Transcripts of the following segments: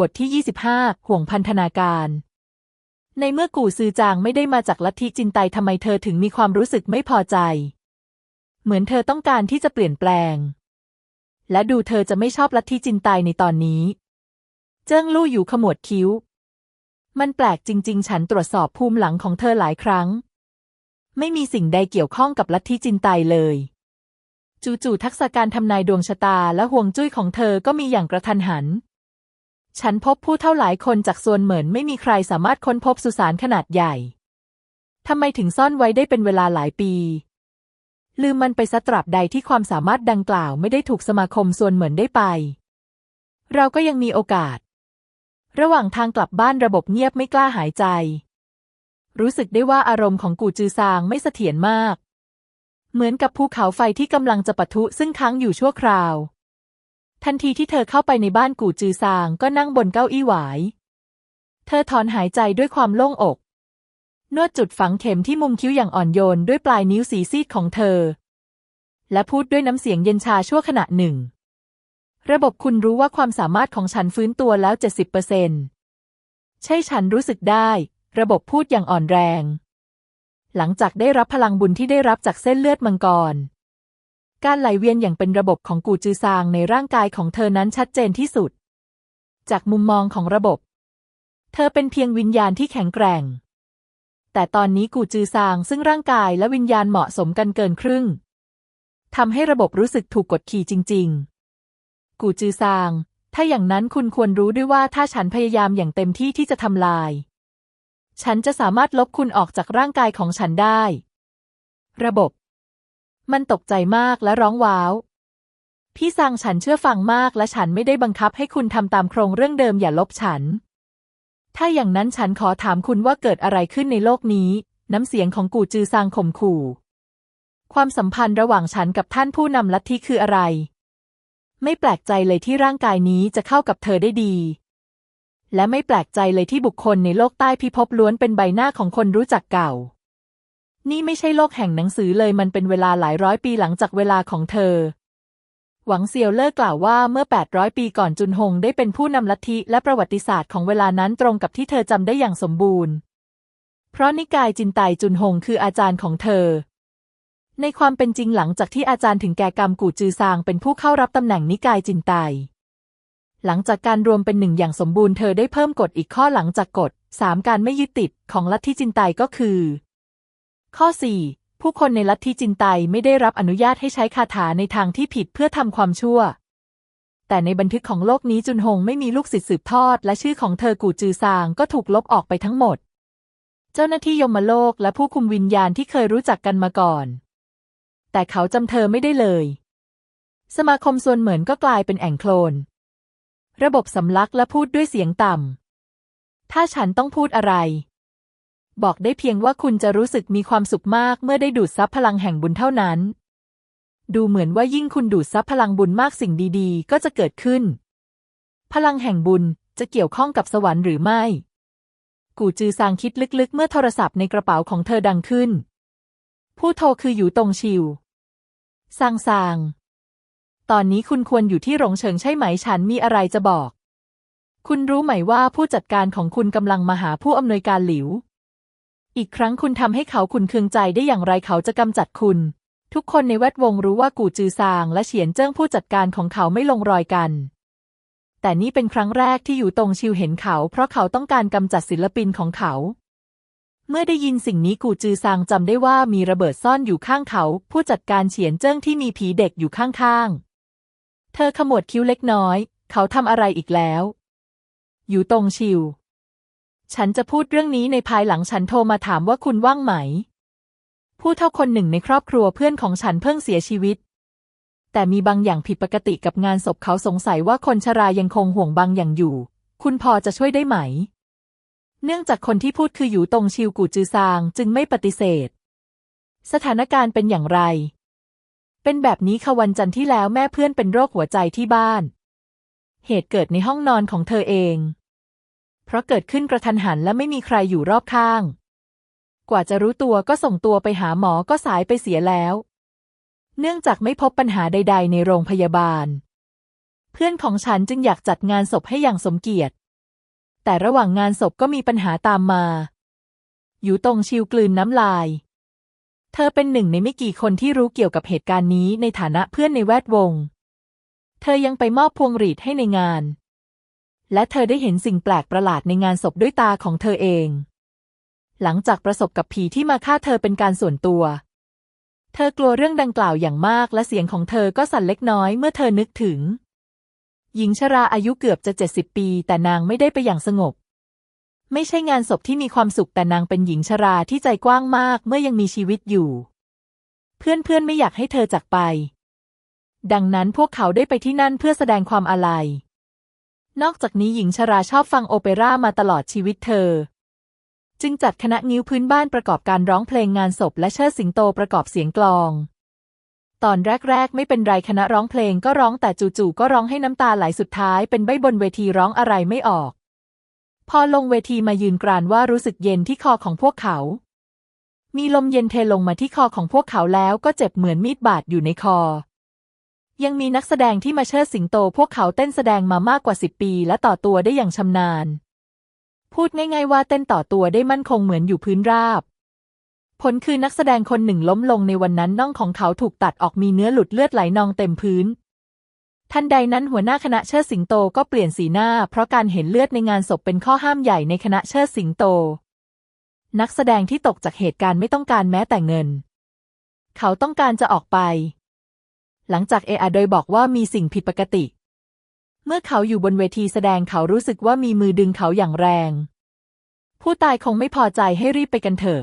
บทที่ 25 ห่วงพันธนาการ ในเมื่อกู่ซือจางไม่ได้มาจากลัทธิจินไตทำไมเธอถึงมีความรู้สึกไม่พอใจ เหมือนเธอต้องการที่จะเปลี่ยนแปลง และดูเธอจะไม่ชอบลัทธิจินไตในตอนนี้ เจิ้งลู่อยู่ขมวดคิ้ว มันแปลกจริง ๆ ฉันตรวจสอบภูมิหลังของเธอหลายครั้ง ไม่มีสิ่งใดเกี่ยวข้องกับลัทธิจินไตเลยจู่ๆทักษะการทำนายดวงชะตาและห่วงจุ้ยของเธอก็มีอย่างกระทันหัน ฉันพบผู้เท่าหลายคนจากส่วนเหมือนไม่มีใครสามารถค้นพบสุสานขนาดใหญ่ทำไมถึงซ่อนไว้ได้เป็นเวลาหลายปี ลืมมันไปซะตราบใดที่ความสามารถดังกล่าวไม่ได้ถูกสมาคมส่วนเหมือนได้ไป เราก็ยังมีโอกาส ระหว่างทางกลับบ้านระบบเงียบไม่กล้าหายใจ รู้สึกได้ว่าอารมณ์ของกูจือซางไม่เสถียรมาก เหมือนกับภูเขาไฟที่กำลังจะปะทุซึ่งค้างอยู่ชั่วคราว ทันทีที่เธอเข้าไปในบ้านกูจือซางก็นั่งบนเก้าอี้หวาย เธอถอนหายใจด้วยความโล่งอก นวดจุดฝังเข็มที่มุมคิ้วอย่างอ่อนโยนด้วยปลายนิ้วสีซีดของเธอ และพูดด้วยน้ำเสียงเย็นชาชั่วขณะหนึ่ง ระบบคุณรู้ว่าความสามารถของฉันฟื้นตัวแล้ว 70%ใช่ฉันรู้สึกได้ ระบบพูดอย่างอ่อนแรง หลังจากได้รับพลังบุญที่ได้รับจากเส้นเลือดมังกร การไหลเวียนอย่างเป็นระบบของกูจือซางในร่างกายของเธอนั้นชัดเจนที่สุด จากมุมมองของระบบ เธอเป็นเพียงวิญญาณที่แข็งแกร่ง แต่ตอนนี้กูจือซางซึ่งร่างกายและวิญญาณเหมาะสมกันเกินครึ่งทำให้ระบบรู้สึกถูกกดขี่จริง ๆ กูจือซาง ถ้าอย่างนั้นคุณควรรู้ด้วยว่าถ้าฉันพยายามอย่างเต็มที่ที่จะทำลาย ฉันจะสามารถลบคุณออกจากร่างกายของฉันได้ ระบบ มันตกใจมากและร้องว้าว พี่ซางฉันเชื่อฟังมากและฉันไม่ได้บังคับให้คุณทำตามโครงเรื่องเดิมอย่าลบฉัน ถ้าอย่างนั้นฉันขอถามคุณว่าเกิดอะไรขึ้นในโลกนี้ น้ำเสียงของกูจือซางข่มขู่ ความสัมพันธ์ระหว่างฉันกับท่านผู้นำลัทธิคืออะไร ไม่แปลกใจเลยที่ร่างกายนี้จะเข้ากับเธอได้ดีและไม่แปลกใจเลยที่บุคคลในโลกใต้พิภพล้วนเป็นใบหน้าของคนรู้จักเก่า นี่ไม่ใช่โลกแห่งหนังสือเลยมันเป็นเวลาหลายร้อยปีหลังจากเวลาของเธอ หวังเซียวเล่อกล่าวว่าเมื่อ 800 ปีก่อนจุนหงได้เป็นผู้นำลัทธิและประวัติศาสตร์ของเวลานั้นตรงกับที่เธอจำได้อย่างสมบูรณ์ เพราะนิกายจินไตจุนหงคืออาจารย์ของเธอในความเป็นจริงหลังจากที่อาจารย์ถึงแก่กรรมกู่จือซางเป็นผู้เข้ารับตำแหน่งนิกายจินไต หลังจากการรวมเป็นหนึ่งอย่างสมบูรณ์เธอได้เพิ่มกฎอีกข้อหลังจากกฎสามการไม่ยึดติดของลัทธิจินไตก็คือ ข้อ 4 ผู้คนในลัทธิจินไตไม่ได้รับอนุญาตให้ใช้คาถาในทางที่ผิดเพื่อทำความชั่ว แต่ในบันทึกของโลกนี้จุนหงไม่มีลูกศิษย์สืบทอด และชื่อของเธอกูจือซางก็ถูกลบออกไปทั้งหมด เจ้าหน้าที่ยมโลกและผู้คุมวิญญาณที่เคยรู้จักกันมาก่อน แต่เขาจำเธอไม่ได้เลย สมาคมส่วนเหมือนก็กลายเป็นแอ่งโคลน ระบบสำลักและพูดด้วยเสียงต่ำถ้าฉันต้องพูดอะไร บอกได้เพียงว่าคุณจะรู้สึกมีความสุขมากเมื่อได้ดูดซับพลังแห่งบุญเท่านั้น ดูเหมือนว่ายิ่งคุณดูดซับพลังบุญมากสิ่งดีๆ ก็จะเกิดขึ้น พลังแห่งบุญจะเกี่ยวข้องกับสวรรค์หรือไม่ กูจือซางคิดลึกๆ เมื่อโทรศัพท์ในกระเป๋าของเธอดังขึ้น ผู้โทรคืออยู่ตงชิวซางซางตอนนี้คุณควรอยู่ที่หลงเฉิงใช่ไหมฉันมีอะไรจะบอก คุณรู้ไหมว่าผู้จัดการของคุณกำลังมาหาผู้อำนวยการหลิว อีกครั้งคุณทำให้เขาคุณเคืองใจได้อย่างไรเขาจะกำจัดคุณ ทุกคนในแวดวงรู้ว่ากูจือซางและเฉียนเจิ้งผู้จัดการของเขาไม่ลงรอยกัน แต่นี่เป็นครั้งแรกที่อยู่ตรงชิวเห็นเขา เพราะเขาต้องการกำจัดศิลปินของเขา เมื่อได้ยินสิ่งนี้กูจือซางจำได้ว่ามีระเบิดซ่อนอยู่ข้างเขา ผู้จัดการเฉียนเจิ้งที่มีผีเด็กอยู่ข้างๆ เธอขมวดคิ้วเล็กน้อย เขาทำอะไรอีกแล้ว อยู่ตรงชิว ฉันจะพูดเรื่องนี้ในภายหลังฉันโทรมาถามว่าคุณว่างไหม ผู้เท่าคนหนึ่งในครอบครัวเพื่อนของฉันเพิ่งเสียชีวิต แต่มีบางอย่างผิดปกติกับงานศพเขาสงสัยว่าคนชรายังคงห่วงบางอย่างอยู่ คุณพอจะช่วยได้ไหม เนื่องจากคนที่พูดคืออยู่ตรงชิวกูจือซางจึงไม่ปฏิเสธ สถานการณ์เป็นอย่างไร เป็นแบบนี้ค่ะวันจันทร์ที่แล้วแม่เพื่อนเป็นโรคหัวใจที่บ้าน เหตุเกิดในห้องนอนของเธอเอง เพราะเกิดขึ้นกระทันหันและไม่มีใครอยู่รอบข้าง กว่าจะรู้ตัวก็ส่งตัวไปหาหมอก็สายไปเสียแล้ว เนื่องจากไม่พบปัญหาใด ๆ ในโรงพยาบาล เพื่อนของฉันจึงอยากจัดงานศพให้อย่างสมเกียรติ แต่ระหว่างงานศพก็มีปัญหาตามมา อยู่ตรงชิวกลืนน้ำลาย เธอเป็นหนึ่งในไม่กี่คนที่รู้เกี่ยวกับเหตุการณ์นี้ในฐานะเพื่อนในแวดวง เธอยังไปมอบพวงหรีดให้ในงาน และเธอได้เห็นสิ่งแปลกประหลาดในงานศพด้วยตาของเธอเอง หลังจากประสบกับผีที่มาฆ่าเธอเป็นการส่วนตัว เธอกลัวเรื่องดังกล่าวอย่างมากและเสียงของเธอก็สั่นเล็กน้อยเมื่อเธอนึกถึง หญิงชราอายุเกือบจะเจ็ดสิบปี แต่นางไม่ได้ไปอย่างสงบ ไม่ใช่งานศพที่มีความสุขแต่นางเป็นหญิงชราที่ใจกว้างมากเมื่อยังมีชีวิตอยู่ เพื่อนๆไม่อยากให้เธอจากไป ดังนั้นพวกเขาได้ไปที่นั่นเพื่อแสดงความอาลัย นอกจากนี้หญิงชราชอบฟังโอเปร่ามาตลอดชีวิตเธอ จึงจัดคณะงิ้วพื้นบ้านประกอบการร้องเพลงงานศพและเชิดสิงโตประกอบเสียงกลอง ตอนแรก ๆ ไม่เป็นไรคณะร้องเพลงก็ร้องแต่จู่ๆก็ร้องให้น้ำตาไหลสุดท้ายเป็นใบบนเวทีร้องอะไรไม่ออก พอลงเวทีมายืนกรานว่ารู้สึกเย็นที่คอของพวกเขา มีลมเย็นเทลงมาที่คอของพวกเขาแล้วก็เจ็บเหมือนมีดบาดอยู่ในคอ ยังมีนักแสดงที่มาเชิดสิงโตพวกเขาเต้นแสดงมามากกว่าสิบปี และต่อตัวได้อย่างชำนาญ พูดง่ายๆว่าเต้นต่อตัวได้มั่นคงเหมือนอยู่พื้นราบ ผลคือนักแสดงคนหนึ่งล้มลงในวันนั้นน่องของเขาถูกตัดออกมีเนื้อหลุดเลือดไหลนองเต็มพื้น ทันใดนั้นหัวหน้าคณะเชิดสิงโตก็เปลี่ยนสีหน้า เพราะการเห็นเลือดในงานศพเป็นข้อห้ามใหญ่ในคณะเชิดสิงโต นักแสดงที่ตกจากเหตุการณ์ไม่ต้องการแม้แต่เงิน เขาต้องการจะออกไป หลังจากเออาโดยบอกว่ามีสิ่งผิดปกติ เมื่อเขาอยู่บนเวทีแสดงเขารู้สึกว่ามีมือดึงเขาอย่างแรง ผู้ตายคงไม่พอใจให้รีบไปกันเถอะ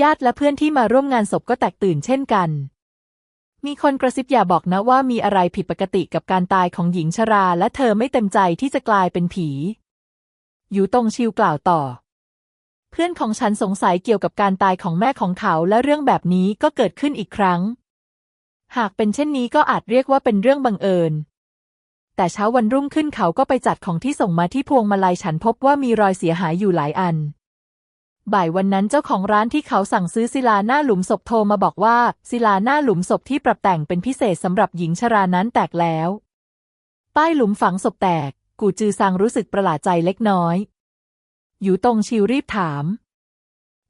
ญาติและเพื่อนที่มาร่วมงานศพก็แตกตื่นเช่นกัน มีคนกระซิบอย่าบอกนะว่ามีอะไรผิดปกติกับการตายของหญิงชรา และเธอไม่เต็มใจที่จะกลายเป็นผีอยู่ตรงชิวกล่าวต่อ เพื่อนของฉันสงสัยเกี่ยวกับการตายของแม่ของเขาและเรื่องแบบนี้ก็เกิดขึ้นอีกครั้ง หากเป็นเช่นนี้ก็อาจเรียกว่าเป็นเรื่องบังเอิญ แต่เช้าวันรุ่งขึ้นเขาก็ไปจัดของที่ส่งมาที่พวงมาลัยฉันพบว่ามีรอยเสียหายอยู่หลายอัน บ่ายวันนั้นเจ้าของร้านที่เขาสั่งซื้อศิลาหน้าหลุมศพโทรมาบอกว่าศิลาหน้าหลุมศพที่ปรับแต่งเป็นพิเศษสำหรับหญิงชรานั้นแตกแล้ว ป้ายหลุมฝังศพแตก กูจือซางรู้สึกประหลาดใจเล็กน้อย อยู่ตรงชิวรีบถาม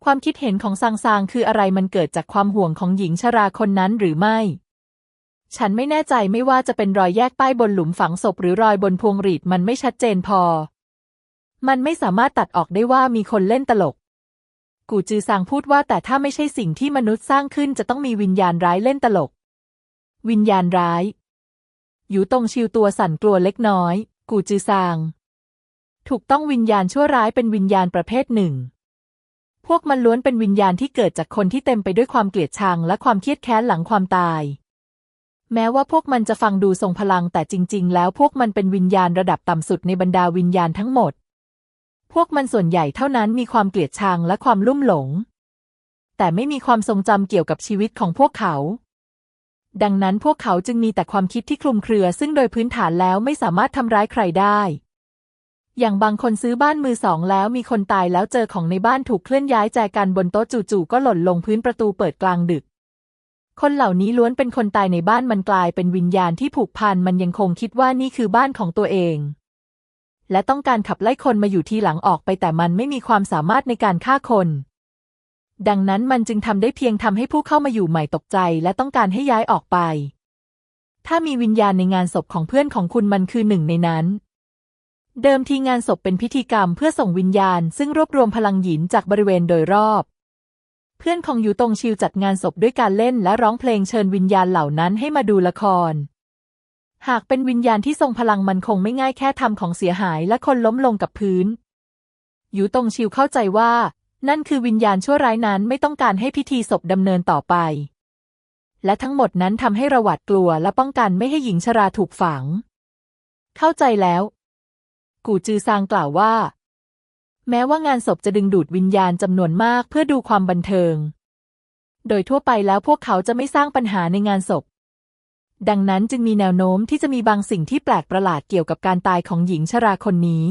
ความคิดเห็นของซางซางคืออะไรมันเกิดจากความห่วงของหญิงชราคนนั้นหรือไม่ ฉันไม่แน่ใจไม่ว่าจะเป็นรอยแยกป้ายบนหลุมฝังศพหรือรอยบนพวงหรีดมันไม่ชัดเจนพอ มันไม่สามารถตัดออกได้ว่ามีคนเล่นตลก กูจือซางพูดว่าแต่ถ้าไม่ใช่สิ่งที่มนุษย์สร้างขึ้นจะต้องมีวิญญาณร้ายเล่นตลก วิญญาณร้ายอยู่ตรงชิวตัวสั่นกลัวเล็กน้อย กูจือซาง ถูกต้องวิญญาณชั่วร้ายเป็นวิญญาณประเภทหนึ่ง พวกมันล้วนเป็นวิญญาณที่เกิดจากคนที่เต็มไปด้วยความเกลียดชังและความเครียดแค้นหลังความตาย แม้ว่าพวกมันจะฟังดูทรงพลังแต่จริง ๆ แล้วพวกมันเป็นวิญญาณระดับต่ำสุดในบรรดาวิญญาณทั้งหมด พวกมันส่วนใหญ่เท่านั้นมีความเกลียดชังและความลุ่มหลง แต่ไม่มีความทรงจำเกี่ยวกับชีวิตของพวกเขา ดังนั้นพวกเขาจึงมีแต่ความคิดที่คลุมเครือ ซึ่งโดยพื้นฐานแล้วไม่สามารถทำร้ายใครได้ อย่างบางคนซื้อบ้านมือสองแล้วมีคนตายแล้วเจอของในบ้านถูกเคลื่อนย้ายแจกันบนโต๊ะจู่ๆก็หล่นลงพื้นประตูเปิดกลางดึก คนเหล่านี้ล้วนเป็นคนตายในบ้านมันกลายเป็นวิญญาณที่ผูกพันมันยังคงคิดว่านี่คือบ้านของตัวเอง และต้องการขับไล่คนมาอยู่ทีหลังออกไปแต่มันไม่มีความสามารถในการฆ่าคน ดังนั้นมันจึงทำได้เพียงทำให้ผู้เข้ามาอยู่ใหม่ตกใจ และต้องการให้ย้ายออกไป ถ้ามีวิญญาณในงานศพของเพื่อนของคุณมันคือหนึ่งในนั้นเดิมทีงานศพเป็นพิธีกรรมเพื่อส่งวิญญาณ ซึ่งรวบรวมพลังหยินจากบริเวณโดยรอบ เพื่อนของยูตงชิวจัดงานศพด้วยการเล่นและร้องเพลงเชิญวิญญาณเหล่านั้นให้มาดูละคร หากเป็นวิญญาณที่ทรงพลังมันคงไม่ง่ายแค่ทำของเสียหายและคนล้มลงกับพื้นยูตงชิวเข้าใจว่า นั่นคือวิญญาณชั่วร้ายนั้นไม่ต้องการให้พิธีศพดำเนินต่อไป และทั้งหมดนั้นทำให้ระหวาดกลัวและป้องกันไม่ให้หญิงชราถูกฝัง เข้าใจแล้ว กูจือซางกล่าวว่า แม้ว่างานศพจะดึงดูดวิญญาณจำนวนมากเพื่อดูความบันเทิง โดยทั่วไปแล้วพวกเขาจะไม่สร้างปัญหาในงานศพ ดังนั้นจึงมีแนวโน้มที่จะมีบางสิ่งที่แปลกประหลาดเกี่ยวกับการตายของหญิงชราคนนี้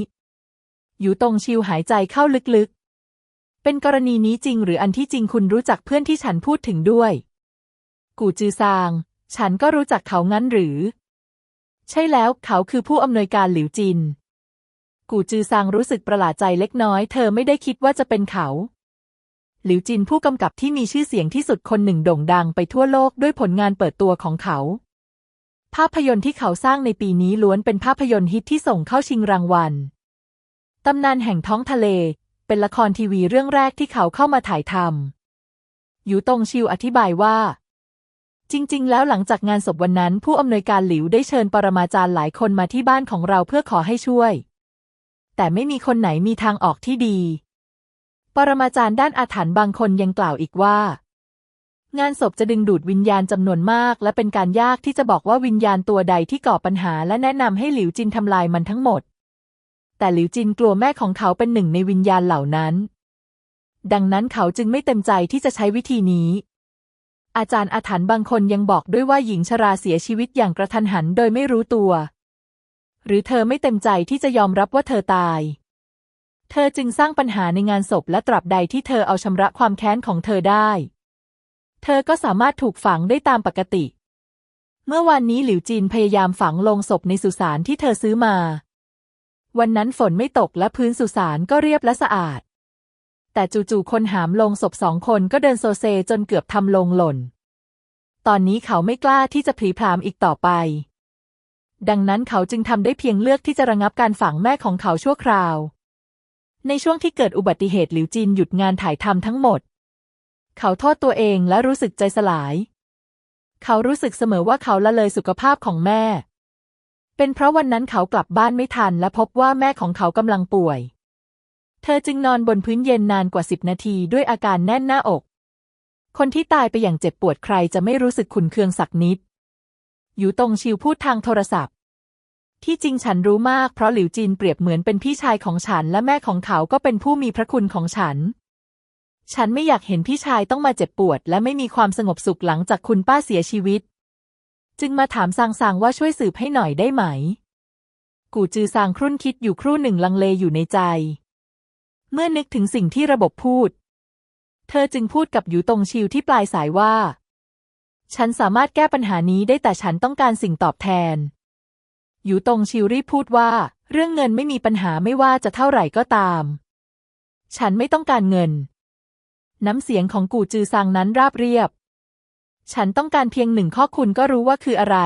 อยู่ตรงชิวหายใจเข้าลึกๆ เป็นกรณีนี้จริงหรืออันที่จริงคุณรู้จักเพื่อนที่ฉันพูดถึงด้วย กูจือซาง ฉันก็รู้จักเขางั้นหรือ ใช่แล้วเขาคือผู้อำนวยการหลิวจิน กูจือซางรู้สึกประหลาดใจเล็กน้อย เธอไม่ได้คิดว่าจะเป็นเขา หลิวจินผู้กำกับที่มีชื่อเสียงที่สุดคนหนึ่งโด่งดังไปทั่วโลกด้วยผลงานเปิดตัวของเขา ภาพยนตร์ที่เขาสร้างในปีนี้ล้วนเป็นภาพยนตร์ฮิตที่ส่งเข้าชิงรางวัล ตำนานแห่งท้องทะเล เป็นละครทีวีเรื่องแรกที่เขาเข้ามาถ่ายทำหยูตงชิวอธิบายว่าจริง ๆ แล้วหลังจากงานศพวันนั้น ผู้อำนวยการหลิวได้เชิญปรมาจารย์หลายคนมาที่บ้านของเราเพื่อขอให้ช่วย แต่ไม่มีคนไหนมีทางออกที่ดี ปรมาจารย์ด้านอาถรรพ์บางคนยังกล่าวอีกว่า งานศพจะดึงดูดวิญญาณจำนวนมาก และเป็นการยากที่จะบอกว่าวิญญาณตัวใดที่ก่อปัญหา และแนะนำให้หลิวจินทำลายมันทั้งหมด แต่หลิวจินกลัวแม่ของเขาเป็นหนึ่งในวิญญาณเหล่านั้น ดังนั้นเขาจึงไม่เต็มใจที่จะใช้วิธีนี้อาจารย์อาถรรพ์บางคนยังบอกด้วยว่าหญิงชราเสียชีวิตอย่างกระทันหันโดยไม่รู้ตัว หรือเธอไม่เต็มใจที่จะยอมรับว่าเธอตาย เธอจึงสร้างปัญหาในงานศพและตราบใดที่เธอเอาชำระความแค้นของเธอได้ เธอก็สามารถถูกฝังได้ตามปกติ เมื่อวานนี้หลิวจีนพยายามฝังลงศพในสุสานที่เธอซื้อมา วันนั้นฝนไม่ตกและพื้นสุสานก็เรียบและสะอาด แต่จู่ๆคนหามลงศพสองคนก็เดินโซเซจนเกือบทำลงหล่น ตอนนี้เขาไม่กล้าที่จะผลีพรามอีกต่อไป ดังนั้นเขาจึงทำได้เพียงเลือกที่จะระงับการฝังแม่ของเขาชั่วคราว ในช่วงที่เกิดอุบัติเหตุหลิวจินหยุดงานถ่ายทำทั้งหมด เขาโทษตัวเองและรู้สึกใจสลาย เขารู้สึกเสมอว่าเขาละเลยสุขภาพของแม่ เป็นเพราะวันนั้นเขากลับบ้านไม่ทันและพบว่าแม่ของเขากำลังป่วย เธอจึงนอนบนพื้นเย็นนานกว่าสิบนาทีด้วยอาการแน่นหน้าอก คนที่ตายไปอย่างเจ็บปวดใครจะไม่รู้สึกขุนเคืองสักนิด อยู่ตรงชิวพูดทางโทรศัพท์ ที่จริงฉันรู้มากเพราะหลิวจินเปรียบเหมือนเป็นพี่ชายของฉัน และแม่ของเขาก็เป็นผู้มีพระคุณของฉัน ฉันไม่อยากเห็นพี่ชายต้องมาเจ็บปวด และไม่มีความสงบสุขหลังจากคุณป้าเสียชีวิต จึงมาถามซางซางว่าช่วยสืบให้หน่อยได้ไหม กูจือซางครุ่นคิดอยู่ครู่หนึ่งลังเลอยู่ในใจ เมื่อนึกถึงสิ่งที่ระบบพูด เธอจึงพูดกับหยูตงชิวที่ปลายสายว่า ฉันสามารถแก้ปัญหานี้ได้แต่ฉันต้องการสิ่งตอบแทนหยูตงชิวรีบพูดว่า เรื่องเงินไม่มีปัญหาไม่ว่าจะเท่าไหร่ก็ตาม ฉันไม่ต้องการเงิน น้ำเสียงของกูจือซางนั้นราบเรียบ ฉันต้องการเพียงหนึ่งข้อคุณก็รู้ว่าคืออะไร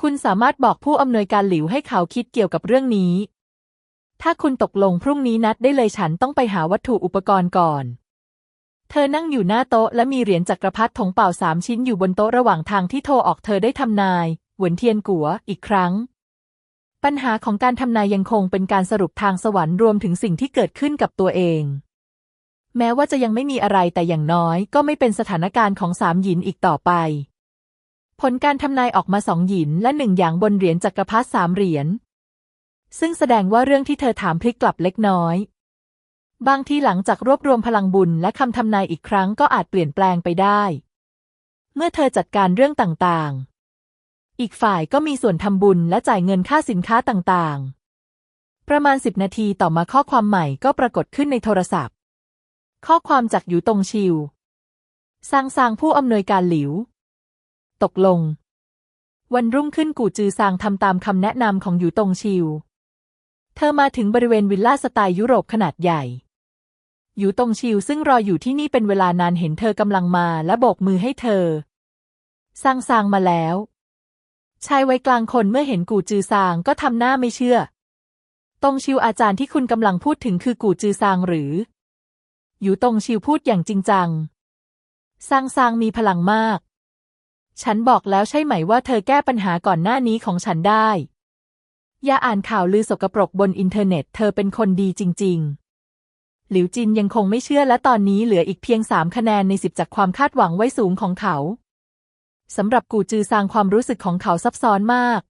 คุณสามารถบอกผู้อำนวยการหลิวให้เขาคิดเกี่ยวกับเรื่องนี้ ถ้าคุณตกลงพรุ่งนี้นัดได้เลยฉันต้องไปหาวัตถุอุปกรณ์ก่อน เธอนั่งอยู่หน้าโต๊ะและมีเหรียญจักรพรรดิถงเป่าสามชิ้นอยู่บนโต๊ะระหว่างทางที่โทรออกเธอได้ทำนายหวนเทียนกัวอีกครั้ง ปัญหาของการทำนายยังคงเป็นการสรุปทางสวรรค์รวมถึงสิ่งที่เกิดขึ้นกับตัวเอง แม้ว่าจะยังไม่มีอะไรแต่อย่างน้อยก็ไม่เป็นสถานการณ์ของสามหยินอีกต่อไป ผลการทำนายออกมาสองหยินและหนึ่งอย่างบนเหรียญจักรพรรดิสามเหรียญซึ่งแสดงว่าเรื่องที่เธอถามพลิกกลับเล็กน้อย บางทีหลังจากรวบรวมพลังบุญและคำทำนายอีกครั้งก็อาจเปลี่ยนแปลงไปได้ เมื่อเธอจัดการเรื่องต่างๆ อีกฝ่ายก็มีส่วนทำบุญและจ่ายเงินค่าสินค้าต่างๆ ประมาณสิบนาทีต่อมาข้อความใหม่ก็ปรากฏขึ้นในโทรศัพท์ ข้อความจากอยู่ตรงชิวซางซางผู้อำนวยการหลิว ตกลง วันรุ่งขึ้นกูจือซางทำตามคำแนะนำของอยู่ตรงชิว เธอมาถึงบริเวณวิลล่าสไตล์ยุโรปขนาดใหญ่ อยู่ตรงชิวซึ่งรออยู่ที่นี่เป็นเวลานานเห็นเธอกำลังมาและโบกมือให้เธอซางซางมาแล้ว ชายวัยกลางคนเมื่อเห็นกูจือซางก็ทำหน้าไม่เชื่อ ตรงชิวอาจารย์ที่คุณกำลังพูดถึงคือกูจือซางหรือ อยู่ตรงชิวพูดอย่างจริงจังซางซางมีพลังมาก ฉันบอกแล้วใช่ไหมว่าเธอแก้ปัญหาก่อนหน้านี้ของฉันได้ อย่าอ่านข่าวลือสกปรกบนอินเทอร์เน็ต เธอเป็นคนดีจริง ๆ หลิวจินยังคงไม่เชื่อและตอนนี้เหลืออีกเพียงสามคะแนนในสิบจากความคาดหวังไว้สูงของเขาสำหรับกูจือซางความรู้สึกของเขาซับซ้อนมาก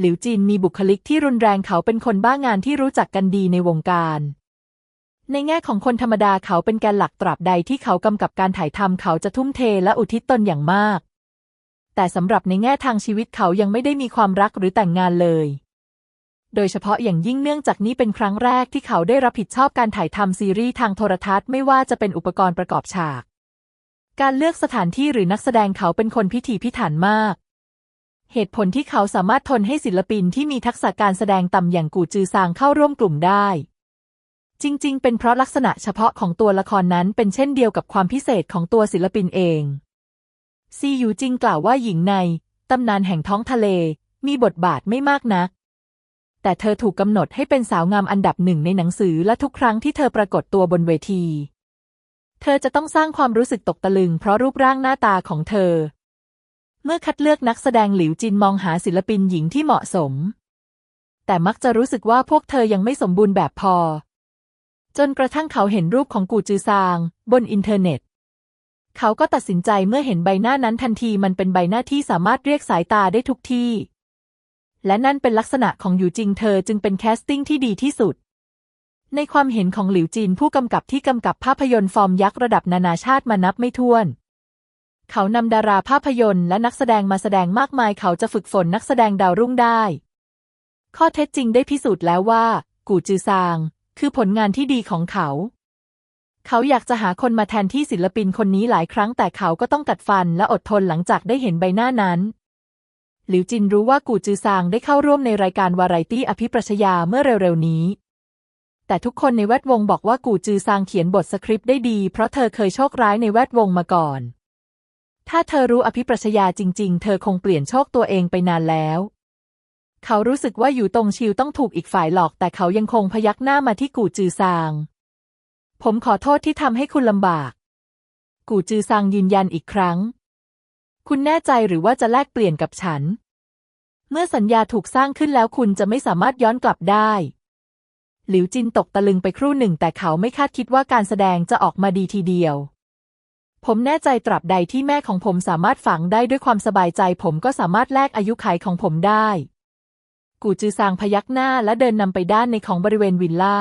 หลิวจินมีบุคลิกที่รุนแรงเขาเป็นคนบ้างานที่รู้จักกันดีในวงการ ในแง่ของคนธรรมดาเขาเป็นแกนหลักตราบใดที่เขากำกับการถ่ายทำเขาจะทุ่มเทและอุทิศตนอย่างมาก แต่สำหรับในแง่ทางชีวิตเขายังไม่ได้มีความรักหรือแต่งงานเลย โดยเฉพาะอย่างยิ่งเนื่องจากนี้เป็นครั้งแรกที่เขาได้รับผิดชอบการถ่ายทำซีรีส์ทางโทรทัศน์ไม่ว่าจะเป็นอุปกรณ์ประกอบฉาก การเลือกสถานที่หรือนักแสดงเขาเป็นคนพิถีพิถันมาก เหตุผลที่เขาสามารถทนให้ศิลปินที่มีทักษะการแสดงต่ำอย่างกูจือซางเข้าร่วมกลุ่มได้ จริง ๆ เป็นเพราะลักษณะเฉพาะของตัวละครนั้นเป็นเช่นเดียวกับความพิเศษของตัวศิลปินเองซีหยูจิงกล่าวว่าหญิงในตำนานแห่งท้องทะเลมีบทบาทไม่มากนัก แต่เธอถูกกำหนดให้เป็นสาวงามอันดับหนึ่งในหนังสือและทุกครั้งที่เธอปรากฏตัวบนเวที เธอจะต้องสร้างความรู้สึกตกตะลึงเพราะรูปร่างหน้าตาของเธอ เมื่อคัดเลือกนักแสดงหลิวจินมองหาศิลปินหญิงที่เหมาะสม แต่มักจะรู้สึกว่าพวกเธอยังไม่สมบูรณ์แบบพอ จนกระทั่งเขาเห็นรูปของกูจือซาง บนอินเทอร์เน็ตเขาก็ตัดสินใจเมื่อเห็นใบหน้านั้นทันทีมันเป็นใบหน้าที่สามารถเรียกสายตาได้ทุกที่ และนั่นเป็นลักษณะของหยูจิงเธอจึงเป็นแคสติ้งที่ดีที่สุด ในความเห็นของหลิวจินผู้กำกับที่กำกับภาพยนตร์ฟอร์มยักษ์ระดับนานาชาติมานับไม่ถ้วน เขานำดาราภาพยนตร์และนักแสดงมาแสดงมากมายเขาจะฝึกฝนนักแสดงดาวรุ่งได้ ข้อเท็จจริงได้พิสูจน์แล้วว่า กูจือซาง คือผลงานที่ดีของเขาเขาอยากจะหาคนมาแทนที่ศิลปินคนนี้หลายครั้งแต่เขาก็ต้องกัดฟันและอดทนหลังจากได้เห็นใบหน้านั้น หลิวจินรู้ว่ากูจือซางได้เข้าร่วมในรายการวาไรตี้อภิปรัชญาเมื่อเร็วๆนี้ แต่ทุกคนในแวดวงบอกว่ากูจือซางเขียนบทสคริปต์ได้ดี เพราะเธอเคยโชคร้ายในแวดวงมาก่อน ถ้าเธอรู้อภิปรัชญาจริง ๆ เธอคงเปลี่ยนโชคตัวเองไปนานแล้ว เขารู้สึกว่าอยู่ตรงชิวต้องถูกอีกฝ่ายหลอก แต่เขายังคงพยักหน้ามาที่กูจือซาง ผมขอโทษที่ทำให้คุณลำบาก กูจือซางยืนยันอีกครั้ง คุณแน่ใจหรือว่าจะแลกเปลี่ยนกับฉัน เมื่อสัญญาถูกสร้างขึ้นแล้วคุณจะไม่สามารถย้อนกลับได้ หลิวจินตกตะลึงไปครู่หนึ่งแต่เขาไม่คาดคิดว่าการแสดงจะออกมาดีทีเดียว ผมแน่ใจตราบใดที่แม่ของผมสามารถฝังได้ด้วยความสบายใจ ผมก็สามารถแลกอายุขัยของผมได้ กูจือซางพยักหน้าและเดินนำไปด้านในของบริเวณวิลล่า